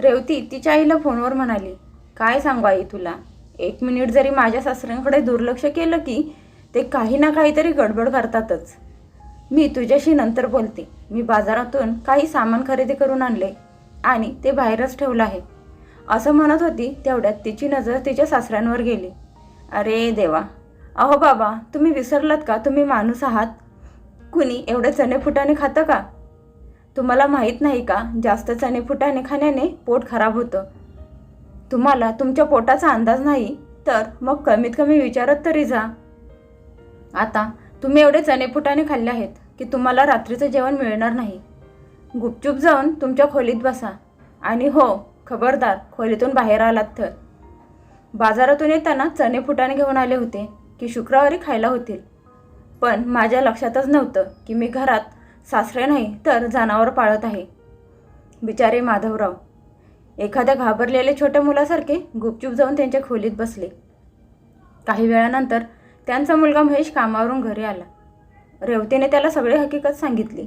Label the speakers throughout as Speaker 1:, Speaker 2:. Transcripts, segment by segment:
Speaker 1: रेवती तिच्या आईला फोनवर म्हणाली काय सांगू आई तुला? एक मिनिट जरी माझ्या सासऱ्यांकडे दुर्लक्ष केलं की ते काही ना काहीतरी गडबड करतातच. मी तुझ्याशी नंतर बोलते. मी बाजारातून काही सामान खरेदी करून आणले आणि ते बाहेरच ठेवलं आहे. असं म्हणत होती तेवढ्यात तिची नजर तिच्या सासऱ्यांवर गेली. अरे देवा! अहो बाबा तुम्ही विसरलात का? तुम्ही माणूस आहात. कुणी एवढे चणे फुटाने खातं का? तुम्हाला माहीत नाही का? जास्त चणे फुटाने खाण्याने पोट खराब होतं. तुम्हाला तुमच्या पोटाचा अंदाज नाही तर मग कमीत कमी विचारत तरी जा. आता तुम्ही एवढे चणे फुटाने खाल्ले आहेत की तुम्हाला रात्रीचं जेवण मिळणार नाही. गुपचूप जाऊन तुमच्या खोलीत बसा. आणि हो खबरदार खोलीतून बाहेर आलात तर. बाजारातून येताना चणे फुटाणे घेऊन आले होते की शुक्रवारी खायला होतील. पण माझ्या लक्षातच नव्हतं की मी घरात सासरे नाही तर जनावर पाळत आहे. बिचारे माधवराव. एखाद्या घाबरलेल्या छोट्या मुलासारखे गुपचूप जाऊन त्यांच्या खोलीत बसले. काही वेळानंतर त्यांचा मुलगा महेश कामावरून घरी आला. रेवतीने त्याला सगळी हकीकत सांगितली.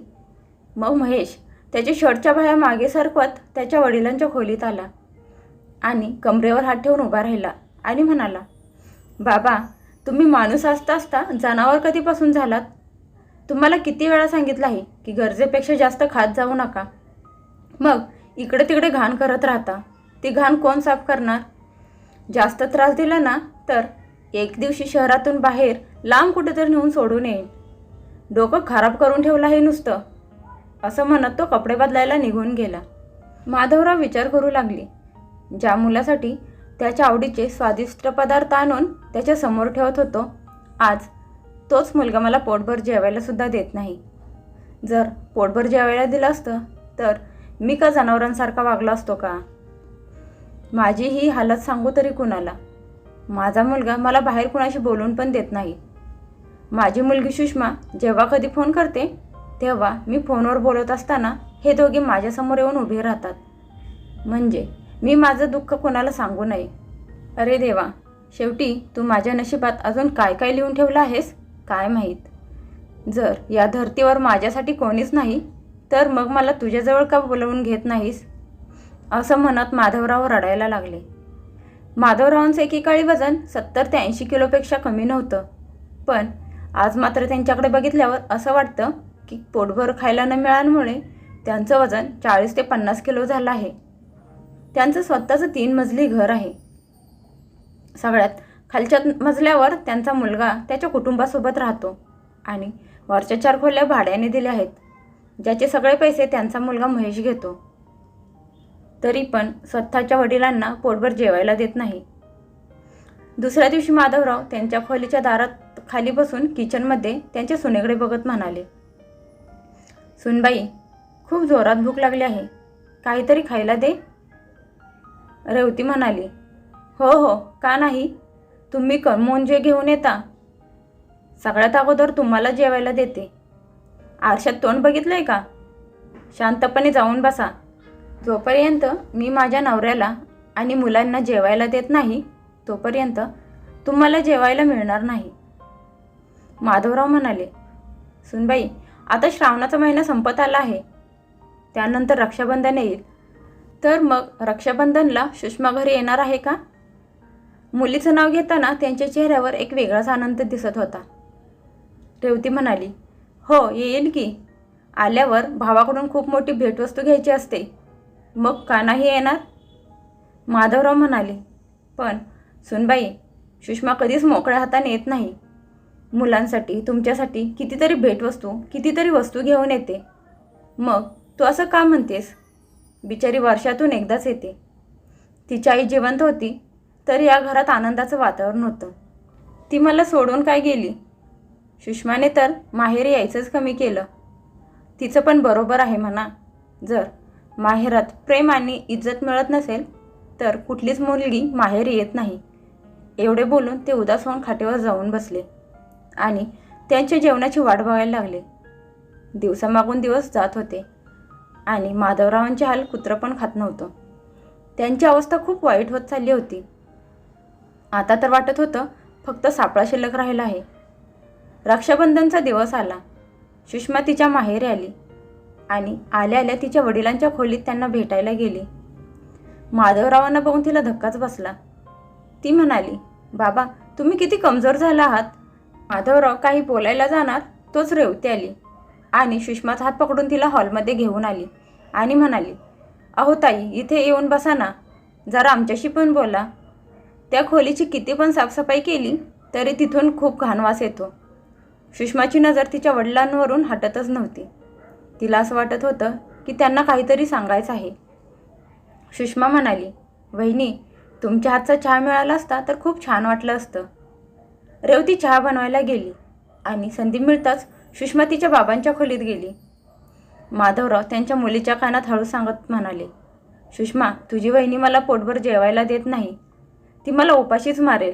Speaker 1: मग महेश त्याच्या शर्टच्या बाहेर मागे सरकवत त्याच्या वडिलांच्या खोलीत आला आणि कमरेवर हात ठेवून उभा राहिला आणि म्हणाला बाबा तुम्ही माणूस असता असता जनावर कधीपासून झालात? तुम्हाला किती वेळा सांगितलं आहे की गरजेपेक्षा जास्त खात जाऊ नका. मग इकडे तिकडे घाण करत राहता. ती घाण कोण साफ करणार? जास्त त्रास दिला ना तर एक दिवशी शहरातून बाहेर लांब कुठेतरी नेऊन सोडून येईन. डोकं खराब करून ठेवलं आहे नुसतं. असं म्हणत तो कपडे बदलायला निघून गेला. माधवराव विचार करू लागले. ज्या मुलासाठी त्याच्या आवडीचे स्वादिष्ट पदार्थ आणून त्याच्यासमोर ठेवत होतो आज तोच मुलगा मला पोटभर जेवायला सुद्धा देत नाही. जर पोटभर जेवायला दिलं असतं तर मी का जनावरांसारखा वागला असतो का? माझी ही हालत सांगू तरी कुणाला? माझा मुलगा मला बाहेर कुणाशी बोलून पण देत नाही. माझी मुलगी सुषमा जेव्हा कधी फोन करते तेव्हा मी फोनवर बोलत असताना हे दोघे माझ्यासमोर येऊन उभे राहतात. म्हणजे मी माझं दुःख कोणाला सांगू नये? अरे देवा शेवटी तू माझ्या नशिबात अजून काय काय लिहून ठेवलं आहेस? काय माहीत? जर या धर्तीवर माझ्यासाठी कोणीच नाही तर मग मला तुझ्याजवळ का बोलवून घेत नाहीस? असं म्हणत माधवराव रडायला लागले. माधवरावांचं एकेकाळी वजन सत्तर ते ऐंशी किलोपेक्षा कमी नव्हतं. पण आज मात्र त्यांच्याकडे बघितल्यावर असं वाटतं की पोटभर खायला न मिळाल्यामुळे त्यांचं वजन चाळीस ते पन्नास किलो झालं आहे. त्यांचं स्वतःचं तीन मजली घर आहे. सगळ्यात खालच्या मजल्यावर त्यांचा मुलगा त्याच्या कुटुंबासोबत राहतो आणि वरच्या चार खोल्या भाड्याने दिल्या आहेत ज्याचे सगळे पैसे त्यांचा मुलगा महेश घेतो. तरी पण स्वतःच्या वडिलांना पोटभर जेवायला देत नाही. दुसऱ्या दिवशी माधवराव त्यांच्या खोलीच्या दारात खाली बसून किचनमध्ये त्यांच्या सुनेकडे बघत म्हणाले सुनबाई खूप जोरात भूक लागली आहे. काहीतरी खायला दे. रेवती म्हणाली हो हो का नाही? तुम्ही कमवून जे घेऊन येता सगळ्यात अगोदर तुम्हाला जेवायला देते. आरशात तोंड बघितलं आहे का? शांतपणे जाऊन बसा. जोपर्यंत मी माझ्या नवऱ्याला आणि मुलांना जेवायला देत नाही तोपर्यंत तुम्हाला जेवायला मिळणार नाही. माधवराव म्हणाले सुनबाई आता श्रावणाचा महिना संपत आला आहे. त्यानंतर रक्षाबंधन येईल. तर मग रक्षाबंधनला सुषमा घरी येणार आहे का? मुलीचं नाव घेताना त्यांच्या चेहऱ्यावर एक वेगळाच आनंद दिसत होता. रेवती म्हणाली हो येईल की. आल्यावर भावाकडून खूप मोठी भेटवस्तू घ्यायची असते. मग का नाही येणार? माधवराव म्हणाले पण सुनबाई सुषमा कधीच मोकळ्या हाताने येत नाही. मुलांसाठी तुमच्यासाठी कितीतरी भेटवस्तू कितीतरी वस्तू घेऊन येते. मग तू असं का म्हणतेस? बिचारी वर्षातून एकदाच येते. तिची आई जिवंत होती. तर या घरात आनंदाचं वातावरण होतं. ती मला सोडून काय गेली? सुषमाने तर माहेर यायचंच कमी केलं. तिचं पण बरोबर आहे म्हणा. जर माहेरात प्रेम आणि इज्जत मिळत नसेल तर कुठलीच मुलगी माहेर येत नाही. एवढे बोलून ते उदास होऊन खाटेवर जाऊन बसले आणि त्यांच्या जेवणाची वाट बघायला लागले. दिवसामागून दिवस जात होते आणि माधवरावांचे हाल कुत्रं पण खात नव्हतं. त्यांची अवस्था खूप वाईट होत चालली होती. आता तर वाटत होतं फक्त सापळा शिल्लक राहिला आहे. रक्षाबंधनचा दिवस आला. सुषमा तिच्या माहेरी आली आणि आल्या आल्या तिच्या वडिलांच्या खोलीत त्यांना भेटायला गेली. माधवरावांना बघून तिला धक्काच बसला. ती म्हणाली बाबा तुम्ही किती कमजोर झाला आहात. माधवराव काही बोलायला जाणार तोच रेवती आली. आणि सुषमाचा हात पकडून तिला हॉलमध्ये घेऊन आली आणि म्हणाली अहो ताई इथे येऊन बसा ना. जरा आमच्याशी पण बोला. त्या खोलीची किती पण साफसफाई केली तरी तिथून खूप घाणवास येतो. सुषमाची नजर तिच्या वडिलांवरून हटतच नव्हती. तिला असं वाटत होतं की त्यांना काहीतरी सांगायचं आहे. सुषमा म्हणाली वहिनी तुमच्या हातचा चहा मिळाला असता तर खूप छान वाटलं असतं. रेवती चहा बनवायला गेली आणि संधी मिळताच सुषमा तिच्या बाबांच्या खोलीत गेली. माधवराव त्यांच्या मुलीच्या कानात हळू सांगत म्हणाले सुषमा तुझी वहिनी मला पोटभर जेवायला देत नाही. ती मला उपाशीच मारेल.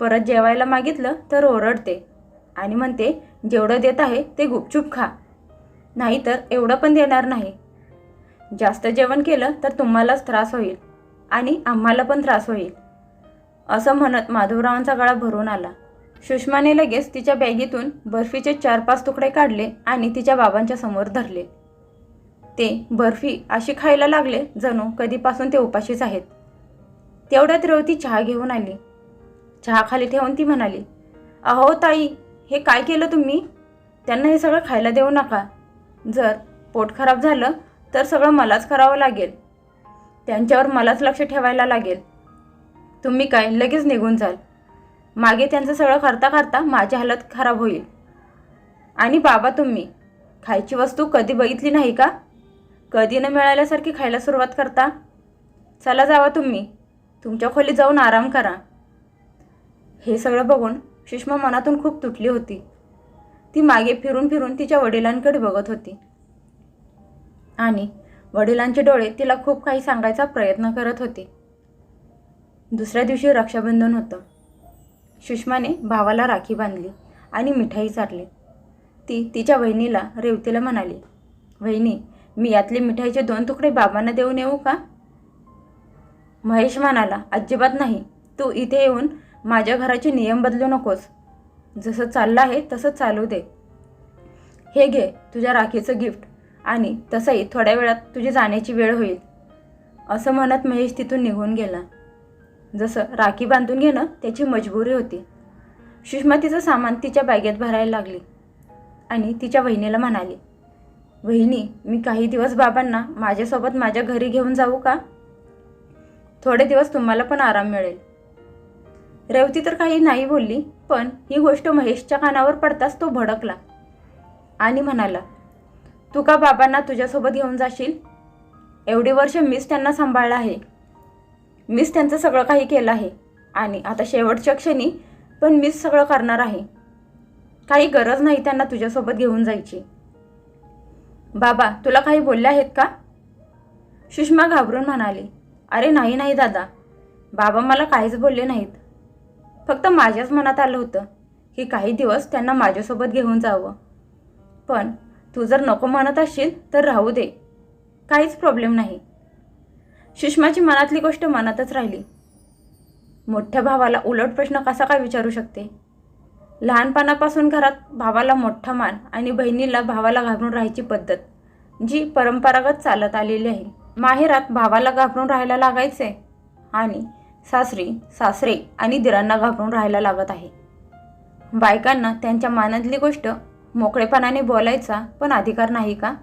Speaker 1: परत जेवायला मागितलं तर ओरडते आणि म्हणते जेवढं देत आहे ते गुपचूप खा. नाहीतर एवढं पण देणार नाही. जास्त जेवण केलं तर तुम्हालाच त्रास होईल आणि आम्हाला पण त्रास होईल. असं म्हणत माधवरावांचा गळा भरून आला. सुषमाने लगेच तिच्या बॅगीतून बर्फीचे चार पाच तुकडे काढले आणि तिच्या बाबांच्या समोर धरले. ते बर्फी अशी खायला लागले जणू कधीपासून ते उपाशीच आहेत. तेवढ्यात रेवती चहा घेऊन आली. चहा खाली ठेवून ती म्हणाली अहो ताई हे काय केलं तुम्ही? त्यांना हे सगळं खायला देऊ नका. जर पोट खराब झालं तर सगळं मलाच करावं लागेल. त्यांच्यावर मलाच लक्ष ठेवायला लागेल. तुम्ही काय लगेच निघून जाल. मागे त्यांचं सगळं करता करता माझी हालत खराब होईल. आणि बाबा तुम्ही खायची वस्तू कधी बघितली नाही का? कधी न मिळाल्यासारखी खायला सुरुवात करता. चला जावा तुम्ही. तुमच्या खोलीत जाऊन आराम करा. हे सगळं बघून सुषमा मनातून खूप तुटली होती. ती मागे फिरून फिरून तिच्या वडिलांकडे बघत होती. आणि वडिलांचे डोळे तिला खूप काही सांगायचा प्रयत्न करत होते. दुसऱ्या दिवशी रक्षाबंधन होतं. सुषमाने भावाला राखी बांधली आणि मिठाई चारली. ती तिच्या वहिनीला रेवतीला म्हणाली वहिनी मी यातले मिठाईचे दोन तुकडे बाबांना देऊन येऊ का? महेश म्हणाला अजिबात नाही. तू इथे येऊन माझ्या घराचे नियम बदलू नकोस. जसं चाललं आहे तसं चालू दे. हे घे तुझ्या राखीचं गिफ्ट आणि तसंही थोड्या वेळात तुझी जाण्याची वेळ होईल. असं म्हणत महेश तिथून निघून गेला. जसं राखी बांधून घेणं त्याची मजबुरी होती. सुषमा तिचं सामान तिच्या बॅगेत भरायला लागली आणि तिच्या वहिनीला म्हणाली वहिनी मी काही दिवस बाबांना माझ्यासोबत माझ्या घरी घेऊन जाऊ का? थोडे दिवस तुम्हाला पण आराम मिळेल. रेवती तर काही नाही बोलली पण ही गोष्ट महेशच्या कानावर पडताच तो भडकला आणि म्हणाला तू का बाबांना तुझ्यासोबत घेऊन जाशील? एवढी वर्ष मीच त्यांना सांभाळलं आहे. मीच त्यांचं सगळं काही केलं आहे. आणि आता शेवटच्या क्षणी पण मीच सगळं करणार आहे. काही गरज नाही त्यांना तुझ्यासोबत घेऊन जायची. बाबा तुला काही बोलले आहेत का? सुषमा घाबरून म्हणाली अरे नाही नाही दादा. बाबा मला काहीच बोलले नाहीत. फक्त माझ्याच मनात आलं होतं की काही दिवस त्यांना माझ्यासोबत घेऊन जावं. पण तू जर नको म्हणत असशील तर राहू दे. काहीच प्रॉब्लेम नाही. सुषमाची मनातली गोष्ट मनातच राहिली. मोठ्या भावाला उलट प्रश्न कसा काय विचारू शकते? लहानपणापासून घरात भावाला मोठा मान आणि बहिणीला भावाला घाबरून राहायची पद्धत जी परंपरागत चालत आलेली आहे. माहेरात भावाला घाबरून राहायला लागायचे. आणि सासरी सासरे आणि दिरांना घाबरून राहायला लागत आहे. बायकांना त्यांच्या मानातली गोष्ट मोकळेपणाने बोलायचा पण अधिकार नाही का?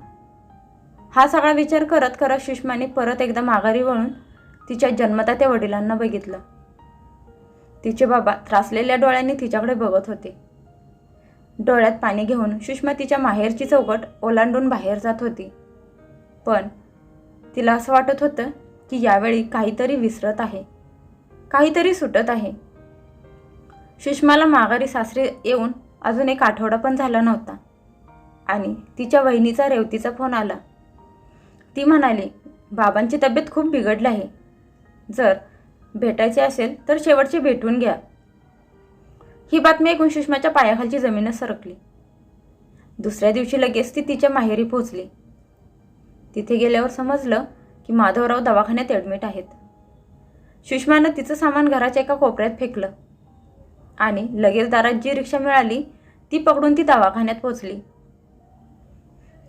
Speaker 1: हा सगळा विचार करत करत सुषमाने परत एकदा माघारी वळून तिच्या जन्मदात्या वडिलांना बघितलं. तिचे बाबा त्रासलेल्या डोळ्यांनी तिच्याकडे बघत होते. डोळ्यात पाणी घेऊन सुषमा तिच्या माहेरची चौकट ओलांडून बाहेर जात होती. पण तिला असं वाटत होतं की यावेळी काहीतरी विसरत आहे. काहीतरी सुटत आहे. सुषमाला माघारी सासरे येऊन अजून एक आठवडा पण झाला नव्हता. आणि तिच्या वहिनीचा रेवतीचा फोन आला. ती म्हणाली बाबांची तब्येत खूप बिघडली आहे. जर भेटायचे असेल तर शेवटची भेटून घ्या. ही बातमी ऐकून सुषमाच्या पायाखालची जमीनच सरकली. दुसऱ्या दिवशी लगेच ती तिच्या माहेरी पोहोचली. तिथे गेल्यावर समजलं की माधवराव दवाखान्यात ॲडमिट आहेत. सुषमानं तिचं सामान घराच्या एका कोपऱ्यात फेकलं. आणि लगेच दारात जी रिक्षा मिळाली ती पकडून ती दवाखान्यात पोचली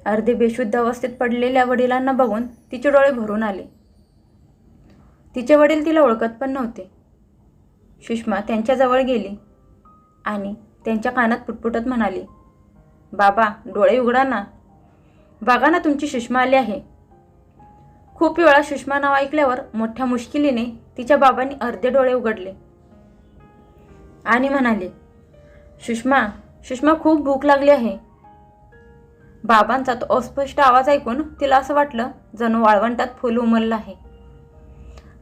Speaker 1: अर्धे बेशुद्ध अवस्थेत पडलेल्या वडिलांना बघून तिचे डोळे भरून आले. तिचे वडील तिला ओळखत पण नव्हते. सुषमा त्यांच्याजवळ गेली आणि त्यांच्या कानात पुटपुटत म्हणाली बाबा डोळे उघडा ना. बघा ना तुमची सुषमा आली आहे. खूप वेळा सुषमा नाव ऐकल्यावर मोठ्या मुश्किलीने तिच्या बाबांनी अर्धे डोळे उघडले. आणि म्हणाले सुषमा सुषमा खूप भूक लागली आहे. बाबांचा तो अस्पष्ट आवाज ऐकून तिला असं वाटलं जणू वाळवंटात फुल उमललं आहे.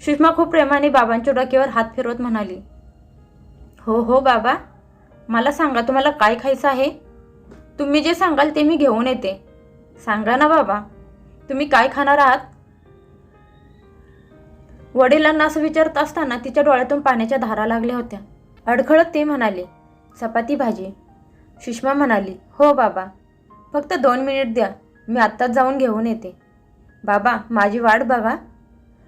Speaker 1: सुषमा खूप प्रेमाने बाबांच्या डोक्यावर हात फिरवत म्हणाली हो हो बाबा मला सांगा तुम्हाला काय खायचं आहे? तुम्ही जे सांगाल ते मी घेऊन येते. सांगा ना बाबा तुम्ही काय खाणार आहात? वडिलांना असं विचारत असताना तिच्या डोळ्यातून पाण्याच्या धारा लागल्या होत्या. अडखळत ते म्हणाले चपाती भाजी. सुषमा म्हणाली हो बाबा फक्त दोन मिनिट द्या मी आत्ताच जाऊन घेऊन येते. बाबा माझी वाट बघा.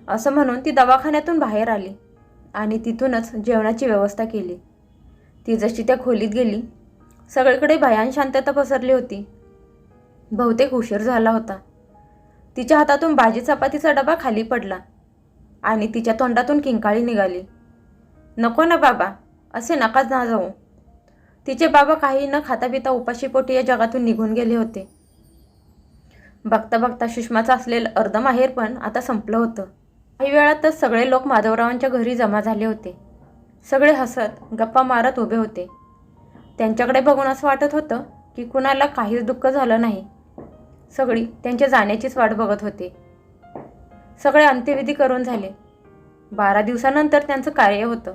Speaker 1: असं म्हणून ती दवाखान्यातून बाहेर आली आणि तिथूनच जेवणाची व्यवस्था केली. ती जशी त्या खोलीत गेली सगळीकडे भयान शांतता पसरली होती. बहुतेक उशीर झाला होता. तिच्या हातातून भाजी चपातीचा डबा खाली पडला आणि तिच्या तोंडातून किंकाळी निघाली. नको ना बाबा असे नकाच ना जाऊ. तिचे बाबा काही न खाता पिता उपाशीपोटी या जगातून निघून गेले होते. बघता बघता सुषमाचं असलेलं अर्धमाहेर पण आता संपलं होतं. काही वेळातच सगळे लोक माधवरावांच्या घरी जमा झाले होते. सगळे हसत गप्पा मारत उभे होते. त्यांच्याकडे बघून असं वाटत होतं की कुणाला काहीच दुःख झालं नाही. सगळी त्यांच्या जाण्याचीच वाट बघत होते. सगळे अंत्यविधी करून झाले. बारा दिवसानंतर त्यांचं कार्य होतं.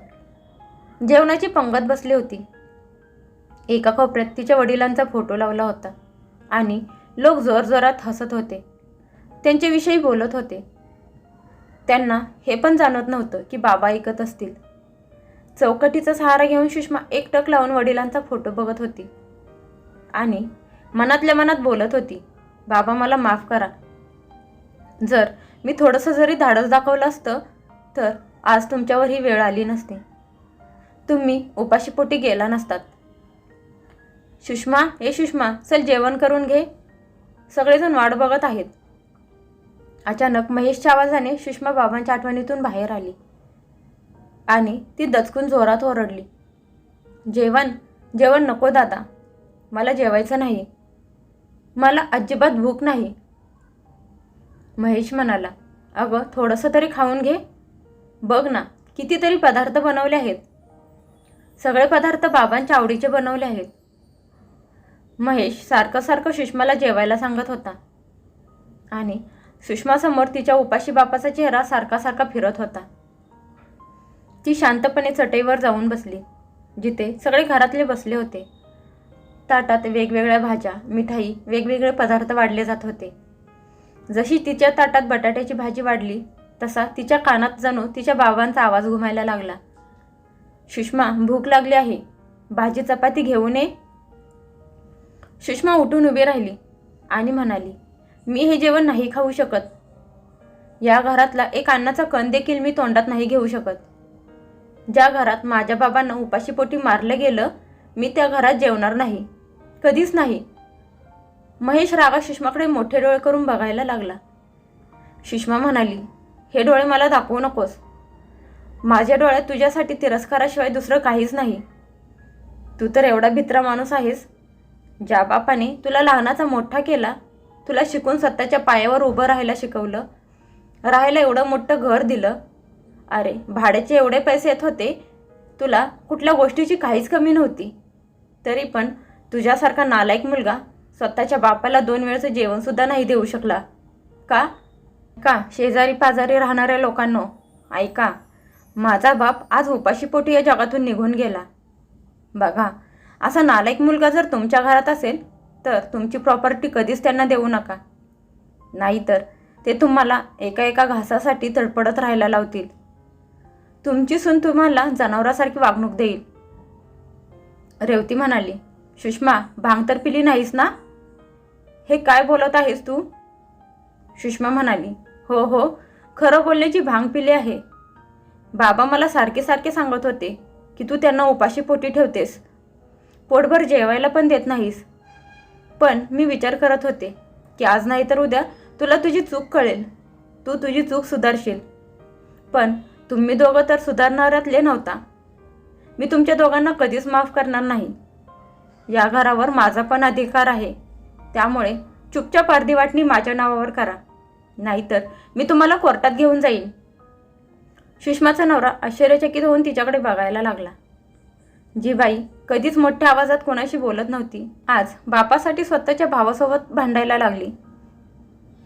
Speaker 1: जेवणाची पंगत बसली होती. एका कोपऱ्यात तिच्या वडिलांचा फोटो लावला होता आणि लोक जोरजोरात हसत होते. त्यांच्याविषयी बोलत होते. त्यांना हे पण जाणवत नव्हतं की बाबा ऐकत असतील. चौकटीचा सहारा घेऊन सुषमा एकटक लावून वडिलांचा फोटो बघत होती आणि मनातल्या मनात बोलत होती. बाबा मला माफ करा. जर मी थोडंसं जरी धाडस दाखवलं असतं तर आज तुमच्यावर ही वेळ आली नसती. तुम्ही उपाशीपोटी गेला नसतात. सुषमा हे सुषमा चल जेवण करून घे. सगळेजण वाट बघत आहेत. अचानक महेशच्या आवाजाने सुषमा बाबांच्या आठवणीतून बाहेर आली. आणि ती दचकून जोरात ओरडली. जेवण जेवण नको दादा. मला जेवायचं नाही मला अजिबात भूक नाही. महेश म्हणाला अगं थोडंसं तरी खाऊन घे. बघ ना कितीतरी पदार्थ बनवले आहेत. सगळे पदार्थ बाबांच्या आवडीचे बनवले आहेत. महेश सारखं सारखं सुषमाला जेवायला सांगत होता. आणि सुषमासमोर तिच्या उपाशी बापाचा चेहरा सारखा सारखा फिरत होता. ती शांतपणे चटईवर जाऊन बसली जिथे सगळे घरातले बसले होते. ताटात वेगवेगळ्या भाज्या मिठाई वेगवेगळे पदार्थ वाढले जात होते. जशी तिच्या ताटात बटाट्याची भाजी वाढली तसा तिच्या कानात जणू तिच्या बाबांचा आवाज घुमायला लागला. सुषमा भूक लागली आहे. भाजी चपाती घेऊ नये सुषमा उठून उभी राहिली आणि म्हणाली मी हे जेवण नाही खाऊ शकत. या घरातला एक अन्नाचा कण देखील मी तोंडात नाही घेऊ शकत. ज्या घरात माझ्या बाबांना उपाशीपोटी मारलं गेलं मी त्या घरात जेवणार नाही. कधीच नाही. महेश रागा सुषमाकडे मोठे डोळे करून बघायला लागला. सुषमा म्हणाली हे डोळे मला दाखवू नकोस. माझ्या डोळ्यात तुझ्यासाठी तिरस्काराशिवाय दुसरं काहीच नाही. तू तर एवढा भित्रा माणूस आहेस. ज्या बापाने तुला लहानाचा मोठा केला तुला शिकून स्वतःच्या पायावर उभं राहायला शिकवलं राहायला एवढं मोठं घर दिलं अरे भाड्याचे एवढे पैसे येत होते तुला कुठल्या गोष्टीची काहीच कमी नव्हती. तरी पण तुझ्यासारखा नालायक मुलगा स्वतःच्या बापाला दोन वेळचं जेवणसुद्धा नाही देऊ शकला. का? का? शेजारी पाजारी राहणाऱ्या लोकांनो ऐका. माझा बाप आज उपाशीपोटी या जगातून निघून गेला. बघा असा नालायक मुलगा जर तुमच्या घरात असेल तर तुमची प्रॉपर्टी कधीच त्यांना देऊ नका. नाहीतर ते तुम्हाला एका एका घासासाठी तडपडत राहायला लावतील. तुमची सून तुम्हाला जनावरासारखी वागणूक देईल. रेवती म्हणाली सुषमा भांग तर पिली नाहीस ना? हे काय बोलत आहेस तू? सुषमा म्हणाली हो हो खरं बोलण्याची भांग पिली आहे. बाबा मला सारखे सारखे सांगत होते की तू त्यांना उपाशी पोटी ठेवतेस. पोटभर जेवायला पण देत नाहीस. पण मी विचार करत होते की आज नाही तर उद्या तुला तुझी चूक कळेल. तू तुझी चूक सुधारशील. पण तुम्ही दोघं तर सुधारणाऱ्यातले नव्हता. मी तुमच्या दोघांना कधीच माफ करणार नाही. या घरावर माझा पण अधिकार आहे. त्यामुळे चुपचाप अर्धी वाटणी माझ्या नावावर करा. नाहीतर मी तुम्हाला कोर्टात घेऊन जाईन. सुषमाचा नवरा आश्चर्यचकित होऊन तिच्याकडे बघायला लागला. जी बाई कधीच मोठ्या आवाजात कोणाशी बोलत नव्हती. आज बापासाठी स्वतःच्या भावासोबत भांडायला लागली.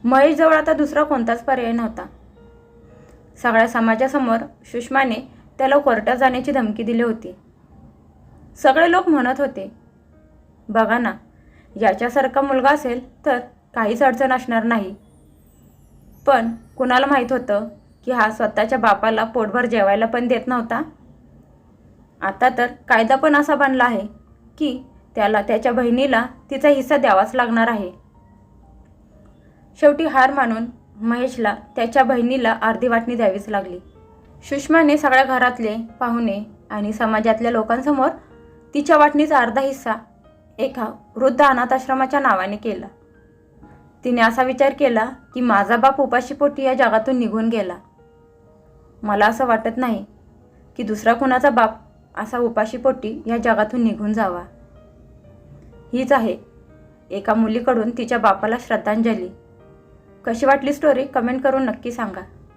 Speaker 1: महेशजवळ आता दुसरा कोणताच पर्याय नव्हता. सगळ्या समाजासमोर सुषमाने त्याला कोर्टात जाण्याची धमकी दिली होती. सगळे लोक म्हणत होते बघा ना याच्यासारखा मुलगा असेल तर काहीच अडचण असणार नाही. पण कुणाला माहीत होतं की हा स्वतःच्या बापाला पोटभर जेवायला पण देत नव्हता? आता तर कायदा पण असा बनला आहे की त्याला त्याच्या बहिणीला तिचा हिस्सा द्यावाच लागणार आहे. शेवटी हार मानून महेशला त्याच्या बहिणीला अर्धी वाटणी द्यावीच लागली. सुषमाने सगळ्या घरातले पाहुणे आणि समाजातल्या लोकांसमोर तिच्या वाटणीचा अर्धा हिस्सा एका वृद्ध अनाथाश्रमाच्या नावाने केला. तिने असा विचार केला की माझा बाप उपाशीपोटी या जगातून निघून गेला. मला असं वाटत नाही की दुसरा कुणाचा बाप असा उपाशीपोटी या जगातून निघून जावा. हीच आहे. एका मुलीकडून तिच्या बापाला श्रद्धांजली. कशी वाटली स्टोरी कमेंट करून नक्की सांगा.